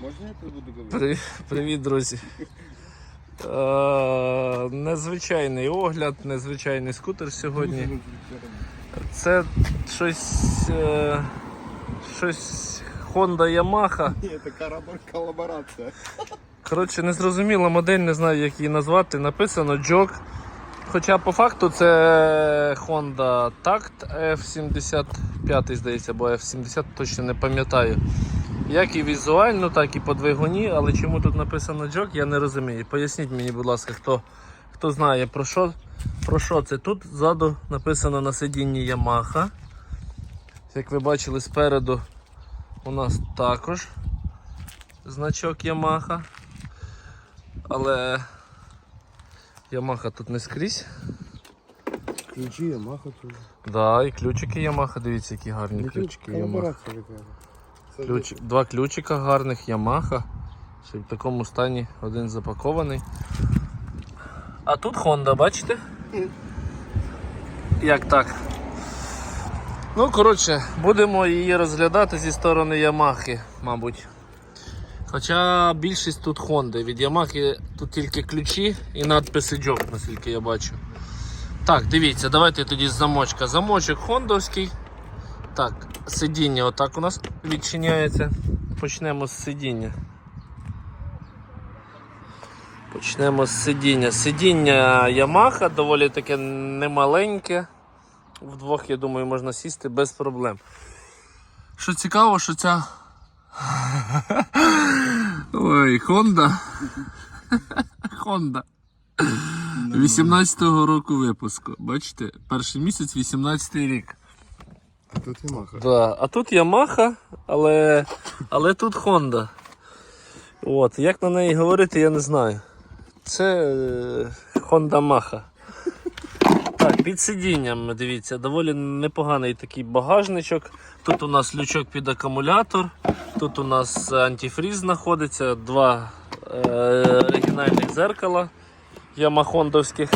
Можно я это буду говорить? При- Привіт, друзі. Е, незвичайний огляд, незвичайний скутер сьогодні. Це щось. Е, щось Honda Yamaha. Это корабор- коллаборация. Коротше, незрозуміла модель, не знаю, як її назвати. Написано Jog. Хоча по факту це Honda Tact F75, здається, або F70, точно не пам'ятаю. Як і візуально, так і по двигуні, але чому тут написано Jog, я не розумію. Поясніть мені, будь ласка, хто, хто знає про що, про що це. Тут ззаду написано на сидінні Yamaha. Як ви бачили спереду, у нас також значок Yamaha. Але Yamaha тут не скрізь. Ключи, Ямаха тоже. Да, і ключики Yamaha, дивіться, які гарні ключики Yamaha. Коллаборация. Ключ, два ключика гарних Yamaha. Ще в такому стані один запакований. А тут Honda, бачите? Як так? Ну, коротше, будемо її розглядати зі сторони Yamaha, мабуть. Хоча більшість тут Honda. Від Yamaha тут тільки ключі і надписи Jog, наскільки я бачу. Так, дивіться, давайте тоді з замочка. Замочок хондовський. Так, сидіння отак у нас відчиняється. Почнемо з сидіння. Почнемо з сидіння. Сидіння Yamaha доволі таке немаленьке. Вдвох, я думаю, можна сісти без проблем. Що цікаво, що ця. Ой, Honda. Honda. 18-го року випуску. Бачите, перший місяць, 18-й рік. А тут Ямаха. Да. А тут Yamaha, але, але тут Honda. От, як на неї говорити, я не знаю. Це е, Honda Maha. Так, під сидінням, дивіться, доволі непоганий такий багажничок. Тут у нас лючок під акумулятор, тут у нас антифріз знаходиться, два е, оригінальних зеркала ямахондовських.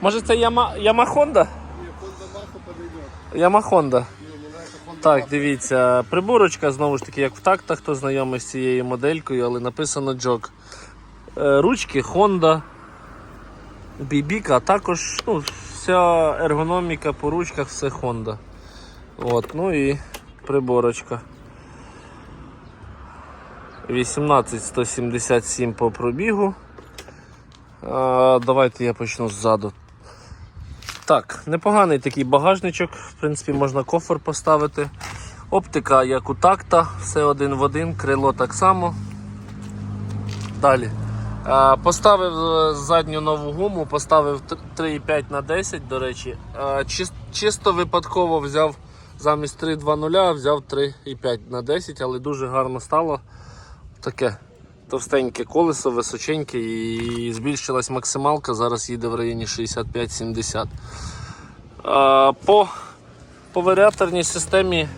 Може це Яма, Ямахонда? Honda Маха подойдет. Ямахонда. Не, не надо Honda Так, дивіться, приборочка знову ж таки, як в тактах, хто знайомий з цією моделькою, але написано Jog. Е, Ручки Honda, Бібіка, а також ну, вся ергономіка по ручках, все Honda. От, ну і приборочка. 18177 по пробігу. А, давайте я почну ззаду. Так, непоганий такий багажничок, в принципі, можна кофр поставити. Оптика як у такта, все один в один, крило так само. Далі. Е, Поставив е, задню нову гуму, поставив 3,5 на 10, до речі. Е, Чисто випадково взяв замість 3,2,0, взяв 3,5 на 10, але дуже гарно стало. Таке товстеньке колесо, височеньке і збільшилась максималка, зараз їде в районі 65-70. По, по варіаторній системі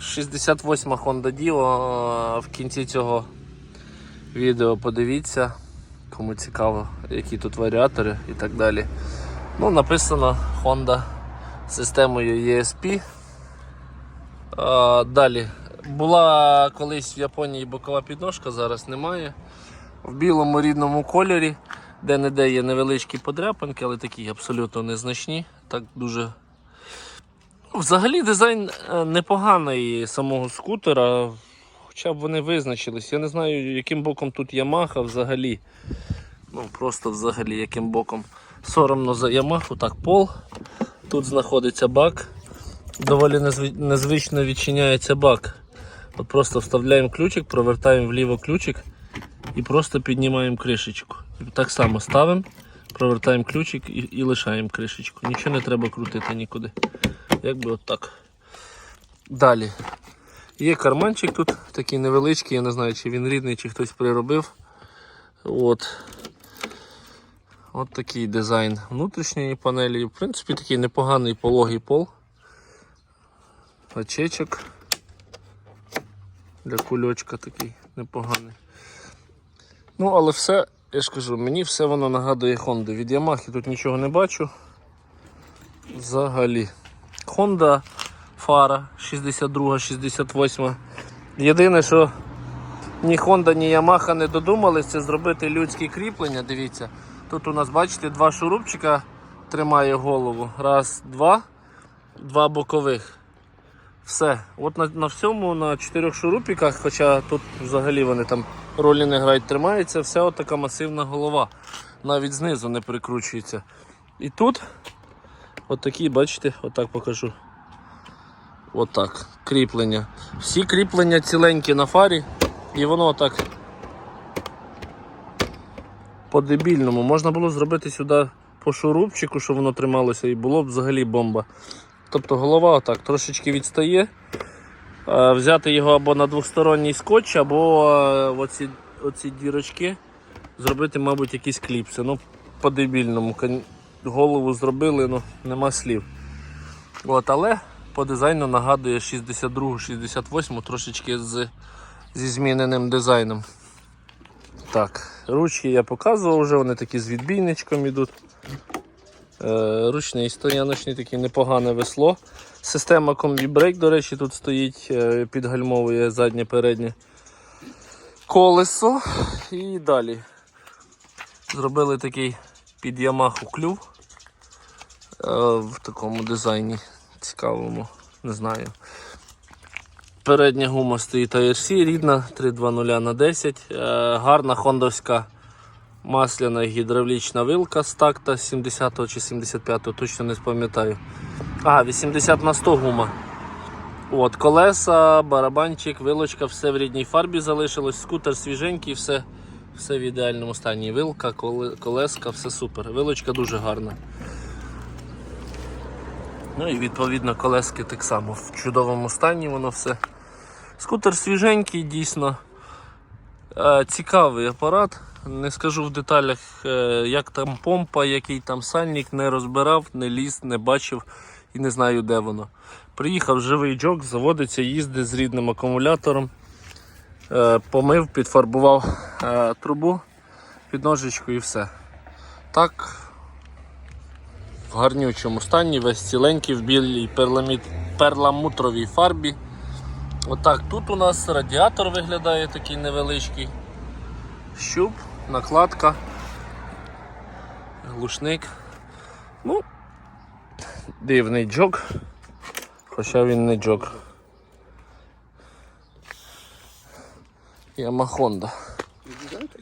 68 Honda Dio в кінці цього відео подивіться, кому цікаво, які тут варіатори і так далі. Ну, написано Honda системою ESP. Далі. Була колись в Японії бокова підножка, зараз немає. В білому рідному кольорі, де-не-де є невеличкі подряпинки, але такі абсолютно незначні. Так дуже. Взагалі дизайн е, непоганий самого скутера, хоча б вони визначились. Я не знаю, яким боком тут Yamaha взагалі. Ну просто взагалі яким боком. Соромно за Yamaha, так пол. Тут знаходиться бак. Доволі незвично відчиняється бак. От просто вставляємо ключик, провертаємо вліво ключик і просто піднімаємо кришечку. Так само ставимо, провертаємо ключик і, і лишаємо кришечку. Нічого не треба крутити нікуди. Якби от так. Далі. Є карманчик тут такий невеличкий, я не знаю, чи він рідний, чи хтось приробив. От. От такий дизайн внутрішньої панелі. В принципі, такий непоганий пологий пол. Очечок. Для кульочка такий непоганий. Ну, але все, я ж кажу, мені все воно нагадує Honda. Від Yamaha тут нічого не бачу. Взагалі. Honda фара 62, 68. Єдине, що ні Honda, ні Yamaha не додумались це зробити людські кріплення. Дивіться, тут у нас, бачите, два шурупчика тримає голову. Раз, два, два бокових. Все. От на, на всьому, на чотирьох шурупіках, хоча тут взагалі вони там ролі не грають, тримається, вся така масивна голова. Навіть знизу не прикручується. І тут от бачите, отак покажу. Отак. Кріплення. Всі кріплення ціленькі на фарі, і воно отак. По-дебільному. Можна було зробити сюди по шурупчику, щоб воно трималося, і було б взагалі бомба. Тобто голова отак трошечки відстає. Е, Взяти його або на двосторонній скотч, або е, оці, оці дірочки зробити, мабуть, якісь кліпси. Ну, по-дебільному. Голову зробили, ну, нема слів. От, але по дизайну нагадує 62-68 трошечки з, зі зміненим дизайном. Так, ручки я показував вже, вони такі з відбійничком йдуть. Е, ручний стояночний такий непогане весло. Система комбі-брейк, до речі, тут стоїть, е, підгальмовує заднє переднє колесо. І далі зробили такий під Ямаху клюв е, в такому дизайні цікавому, не знаю. Передня гума стоїть IRC, рідна 320 на 10. Е, гарна хондовська масляна гідравлічна вилка з такта 70 чи 75, точно не пам'ятаю. А, 80 на 100 гума. От, колеса, барабанчик, вилочка, все в рідній фарбі залишилось. Скутер свіженький, все, все в ідеальному стані. Вилка, колеска, все супер. Вилочка дуже гарна. Ну і відповідно колески так само в чудовому стані воно все. Скутер свіженький, дійсно. Е, Цікавий апарат. Не скажу в деталях, е, як там помпа, який там сальник, не розбирав, не ліз, не бачив і не знаю, де воно. Приїхав живий джок, заводиться, їздить з рідним акумулятором. Е, Помив, підфарбував трубу під ножичку і все. Так, в гарнючому стані, весь ціленький в білій перламутровій фарбі. Отак, тут у нас радіатор виглядає такий невеличкий. Щуп, накладка, глушник. Ну, дивний джок, хоча він не джок. Ямахонда.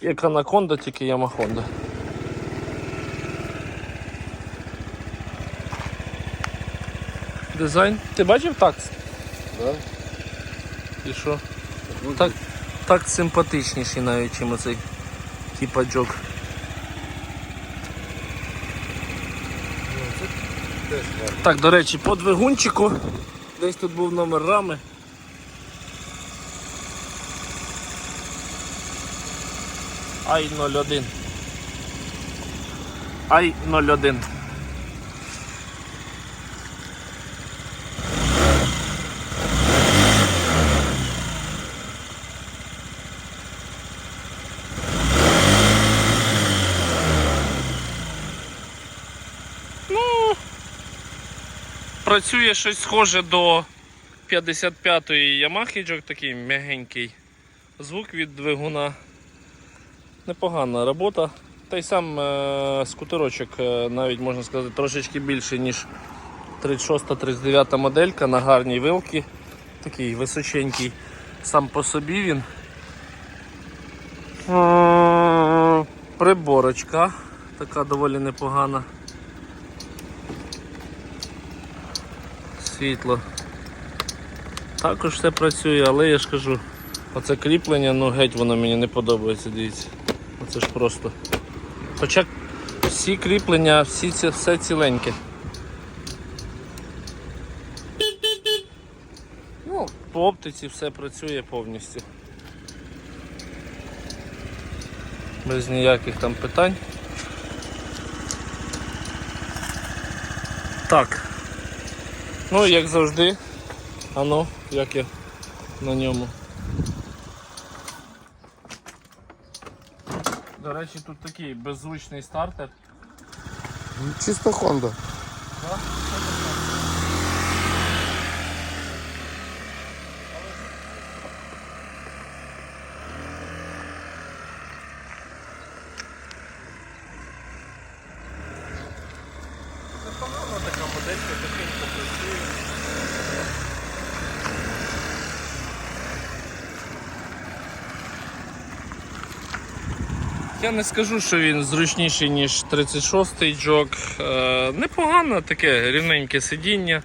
Як анаконда, тільки Ямахонда. Дизайн. Ти бачив такс? Да? І що? Так, так симпатичніший навіть, чим оцей типа джок. Теж гарно. Так, до речі, по двигунчику. Десь тут був номер рами. Ай 01. Ай 01. Працює щось схоже до 55-ї Yamaha такий м'ягенький. Звук від двигуна. Непогана робота. Та й сам е- скутерочок, е, навіть можна сказати, трошечки більший, ніж 36-39 моделька на гарній вилці. Такий височенький сам по собі він. Приборочка така доволі непогана. Світло. Також все працює, але я ж кажу, оце кріплення, ну геть воно мені не подобається, дивіться. Оце ж просто. Хоча всі кріплення, всі ці, все ціленьке. Ну, по оптиці все працює повністю. Без ніяких там питань. Так. Ну, як завжди. А ну, як я на ньому. До речі, тут такий беззвучний стартер. Чисто Honda. Я не скажу, що він зручніший, ніж 36-й джок. Е, непогано таке рівненьке сидіння.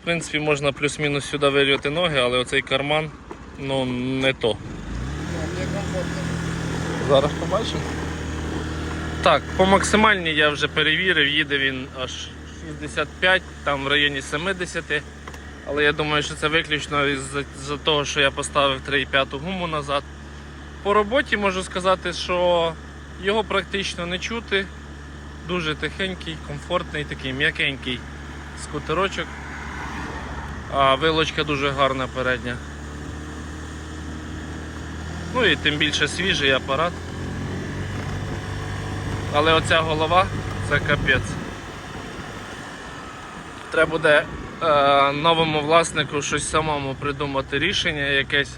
В принципі, можна плюс-мінус сюди вирівняти ноги, але оцей карман ну, не то. Зараз побачимо. Так, по максимальній я вже перевірив, їде він аж 65, там в районі 70. Але я думаю, що це виключно із-за того, що я поставив 3,5 гуму назад. По роботі можу сказати, що його практично не чути. Дуже тихенький, комфортний, такий м'якенький скутерочок. А вилочка дуже гарна передня. Ну і тим більше свіжий апарат. Але оця голова це капець. Треба буде е, новому власнику щось самому придумати рішення якесь,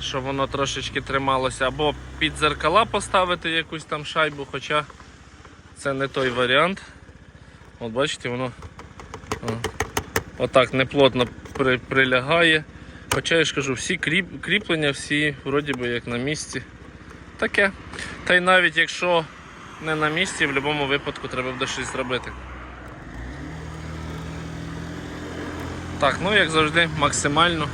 щоб воно трошечки трималося. Або під зеркала поставити якусь там шайбу, хоча це не той варіант. От бачите, воно отак неплотно при, прилягає. Хоча я ж кажу, всі кріп, кріплення, всі вроді би як на місці. Таке. Та й навіть якщо не на місці, в будь-якому випадку треба буде щось зробити. Так, ну як завжди, максимально.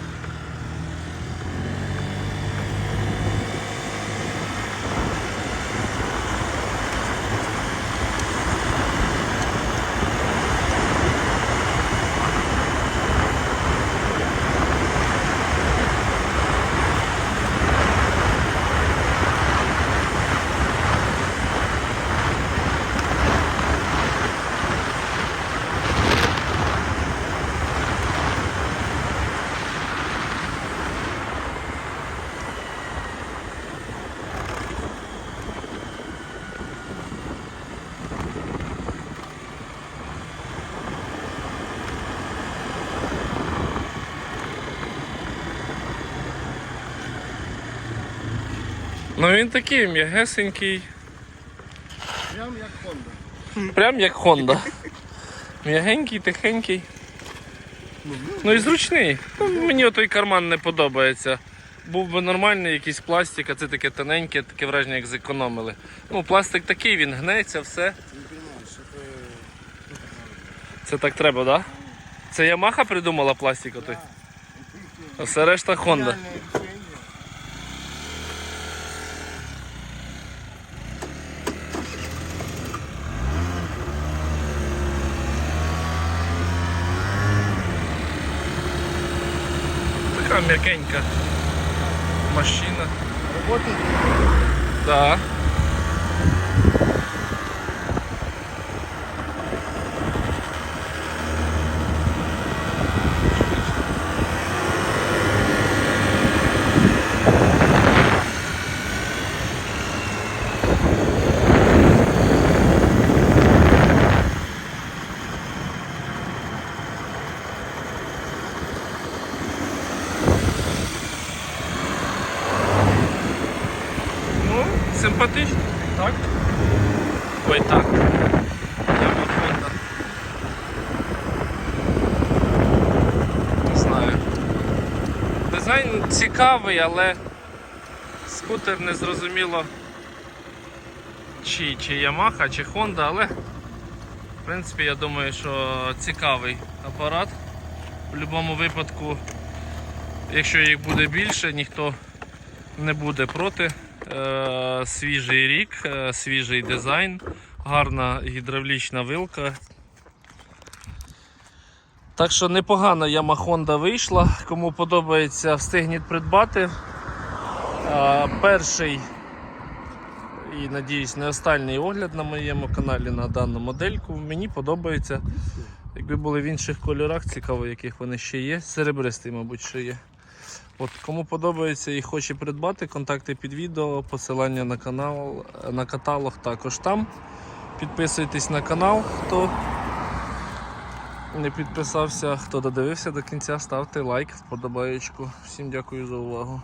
Ну він такий м'ягесенький, Прям як Honda. прям як Honda. М'ягенький, тихенький. Ну і зручний. Ну, мені той карман не подобається. Був би нормальний якийсь пластик, а це таке тоненьке, таке враження, як зекономили. Ну, пластик такий, він гнеться, все. Це так треба, так? Да? Це Ямаха придумала пластик отой? А все решта Honda. Така м'якенька машина. Работает? Да. Ну, симпатично. Так. Ой, так. Не знаю. Дизайн цікавий, але скутер не зрозуміло чи, чи Yamaha, чи Honda, але в принципі я думаю, що цікавий апарат. В будь-якому випадку, якщо їх буде більше, ніхто не буде проти. Е, свіжий рік, е, свіжий дизайн, гарна гідравлічна вилка. Так що непогана яма Honda вийшла. Кому подобається, встигніть придбати. Е, перший і надіюсь не останній огляд на моєму каналі на дану модельку. Мені подобається. Якби були в інших кольорах, цікаво, яких вони ще є. Серебристий, мабуть, ще є. От, кому подобається і хоче придбати, контакти під відео, посилання на канал, на каталог також там. Підписуйтесь на канал, хто не підписався, хто додивився до кінця, ставте лайк, вподобаєчку. Всім дякую за увагу.